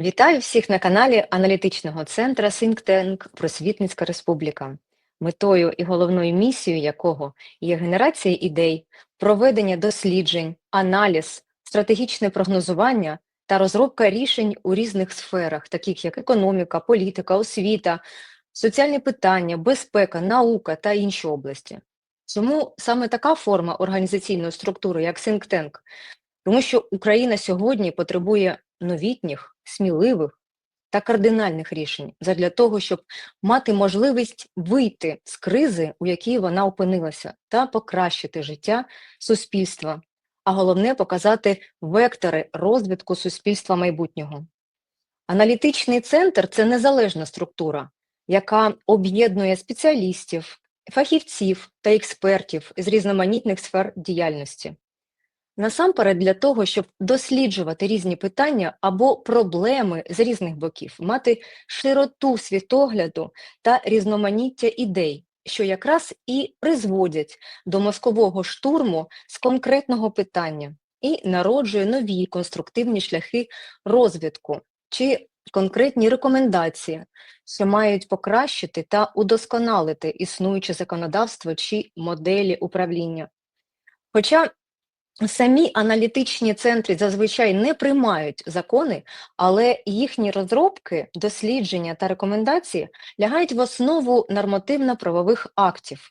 Вітаю всіх на каналі аналітичного центру Think Просвітницька Республіка, метою і головною місією якого є генерація ідей, проведення досліджень, аналіз, стратегічне прогнозування та розробка рішень у різних сферах, таких як економіка, політика, освіта, соціальні питання, безпека, наука та інші області. Чому саме така форма організаційної структури, як Think? Тому що Україна сьогодні потребує новітніх, сміливих та кардинальних рішень задля того, щоб мати можливість вийти з кризи, у якій вона опинилася, та покращити життя суспільства, а головне показати вектори розвитку суспільства майбутнього. Аналітичний центр це незалежна структура, яка об'єднує спеціалістів, фахівців та експертів з різноманітних сфер діяльності. Насамперед для того, щоб досліджувати різні питання або проблеми з різних боків, мати широту світогляду та різноманіття ідей, що якраз і призводять до мозкового штурму з конкретного питання і народжує нові конструктивні шляхи розвитку чи конкретні рекомендації, що мають покращити та удосконалити існуюче законодавство чи моделі управління. Хоча Самі аналітичні центри зазвичай не приймають закони, але їхні розробки, дослідження та рекомендації лягають в основу нормативно-правових актів.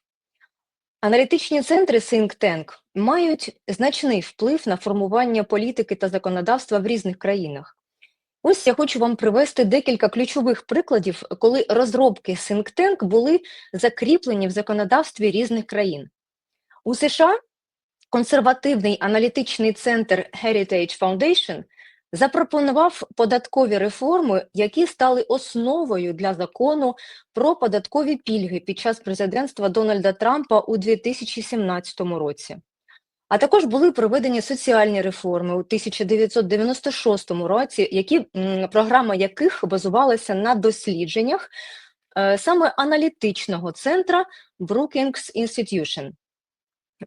Аналітичні центри Think Tank мають значний вплив на формування політики та законодавства в різних країнах. Ось я хочу вам привести декілька ключових прикладів, коли розробки Think Tank були закріплені в законодавстві різних країн. У США консервативний аналітичний центр Heritage Foundation запропонував податкові реформи, які стали основою для закону про податкові пільги під час президентства Дональда Трампа у 2017 році. А також були проведені соціальні реформи у 1996 році, які програма яких базувалася на дослідженнях е, саме аналітичного центра Brookings Institution.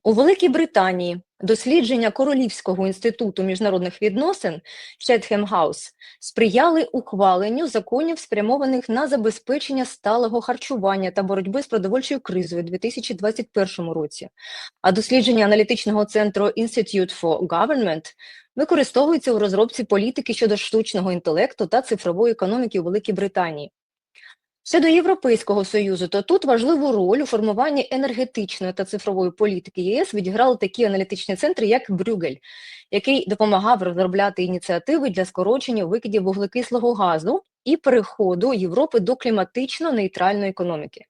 У Великій Британії дослідження Королівського інституту міжнародних відносин Четхем Хаус сприяли ухваленню законів, спрямованих на забезпечення сталого харчування та боротьби з продовольчою кризою у 2021 році. А дослідження аналітичного центру Institute for Government використовується у розробці політики щодо штучного інтелекту та цифрової економіки у Великій Британії. Щодо Європейського Союзу, то тут важливу роль у формуванні енергетичної та цифрової політики ЄС відіграли такі аналітичні центри, як Брюгель, який допомагав розробляти ініціативи для скорочення викидів вуглекислого газу і переходу Європи до кліматично нейтральної економіки,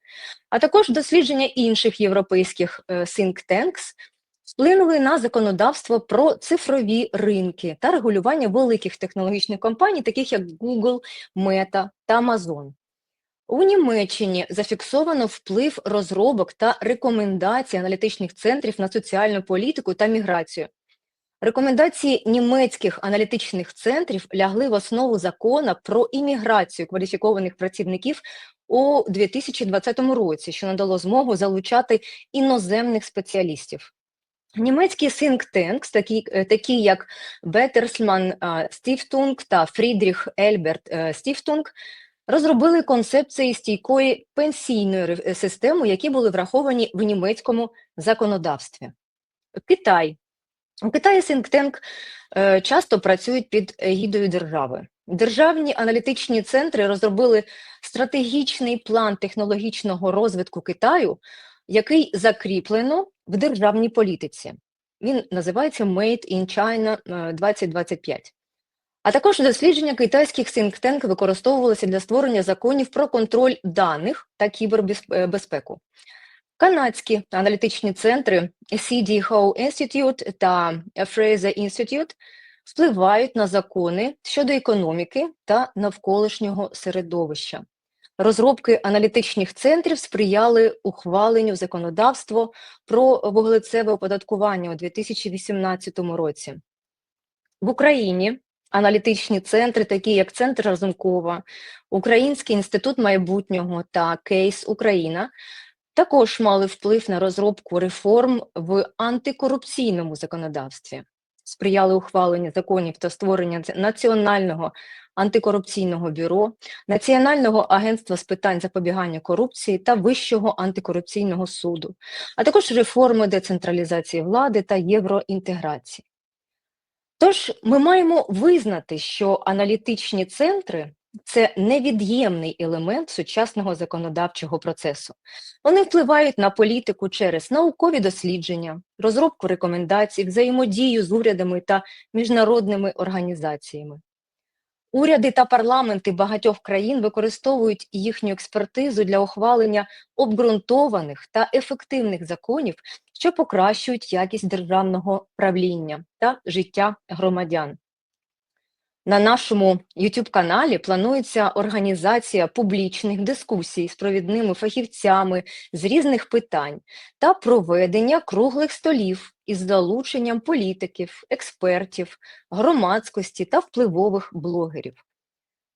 а також дослідження інших європейських е, think tanks вплинули на законодавство про цифрові ринки та регулювання великих технологічних компаній, таких як Google, Meta та Amazon. У Німеччині зафіксовано вплив розробок та рекомендацій аналітичних центрів на соціальну політику та міграцію. Рекомендації німецьких аналітичних центрів лягли в основу закону про імміграцію кваліфікованих працівників у 2020 році, що надало змогу залучати іноземних спеціалістів. Німецькі think tanks, такі, е, такі як Бетерсман Стіфтунг та Фрідріх Ельберт Стіфтунг, розробили концепції стійкої пенсійної системи, які були враховані в німецькому законодавстві. Китай. У Китаї Сінктенк часто працюють під гідою держави. Державні аналітичні центри розробили стратегічний план технологічного розвитку Китаю, який закріплено в державній політиці. Він називається Made in China 2025. А також дослідження китайських think використовувалися для створення законів про контроль даних та кібербезпеку. Канадські аналітичні центри CD Howe Institute та Fraser Institute впливають на закони щодо економіки та навколишнього середовища. Розробки аналітичних центрів сприяли ухваленню законодавства про вуглецеве оподаткування у 2018 році. В Україні аналітичні центри, такі як Центр Разумкова, Український інститут майбутнього та Кейс Україна, також мали вплив на розробку реформ в антикорупційному законодавстві, сприяли ухваленню законів та створення національного антикорупційного бюро, Національного агентства з питань запобігання корупції та Вищого антикорупційного суду, а також реформи децентралізації влади та євроінтеграції. Тож ми маємо визнати, що аналітичні центри це невід'ємний елемент сучасного законодавчого процесу. Вони впливають на політику через наукові дослідження, розробку рекомендацій, взаємодію з урядами та міжнародними організаціями. Уряди та парламенти багатьох країн використовують їхню експертизу для ухвалення обґрунтованих та ефективних законів, що покращують якість державного правління та життя громадян. На нашому youtube каналі планується організація публічних дискусій з провідними фахівцями з різних питань та проведення круглих столів із залученням політиків, експертів, громадськості та впливових блогерів.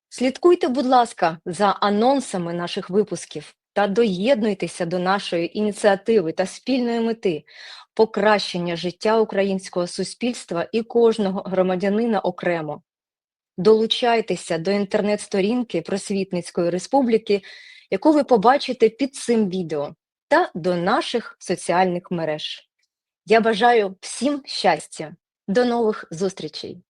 Слідкуйте, будь ласка, за анонсами наших випусків та доєднуйтеся до нашої ініціативи та спільної мети покращення життя українського суспільства і кожного громадянина окремо. Долучайтеся до інтернет-сторінки Просвітницької республіки, яку ви побачите під цим відео, та до наших соціальних мереж. Я бажаю всім щастя. До нових зустрічей!